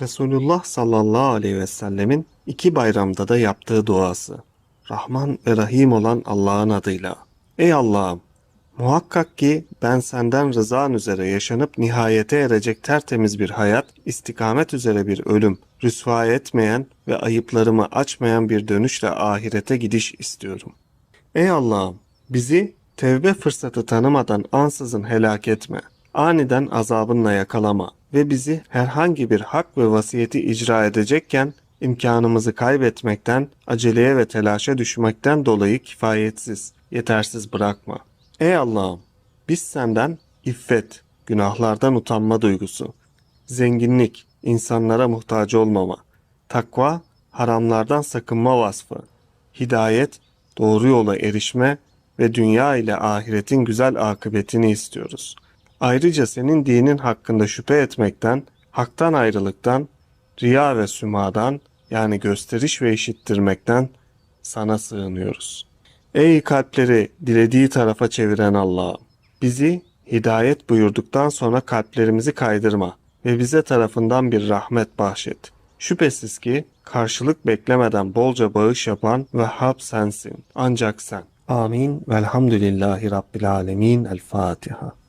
Resulullah sallallahu aleyhi ve sellemin iki bayramda da yaptığı duası. Rahman ve Rahim olan Allah'ın adıyla. Ey Allah'ım! Muhakkak ki ben senden rızan üzere yaşanıp nihayete erecek tertemiz bir hayat, istikamet üzere bir ölüm, rüsva etmeyen ve ayıplarımı açmayan bir dönüşle ahirete gidiş istiyorum. Ey Allah'ım! Bizi tevbe fırsatı tanımadan ansızın helak etme. Aniden azabınla yakalama ve bizi herhangi bir hak ve vasiyeti icra edecekken imkanımızı kaybetmekten, aceleye ve telaşa düşmekten dolayı kifayetsiz, yetersiz bırakma. Ey Allah'ım! Biz senden iffet, günahlardan utanma duygusu, zenginlik, insanlara muhtaç olmama, takva, haramlardan sakınma vasfı, hidayet, doğru yola erişme ve dünya ile ahiretin güzel akıbetini istiyoruz. Ayrıca senin dinin hakkında şüphe etmekten, haktan ayrılıktan, riya ve sümadan yani gösteriş ve işittirmekten sana sığınıyoruz. Ey kalpleri dilediği tarafa çeviren Allah'ım! Bizi hidayet buyurduktan sonra kalplerimizi kaydırma ve bize tarafından bir rahmet bahşet. Şüphesiz ki karşılık beklemeden bolca bağış yapan Vehhab sensin. Ancak sen. Amin. Velhamdülillahi Rabbil Alemin. El Fatiha.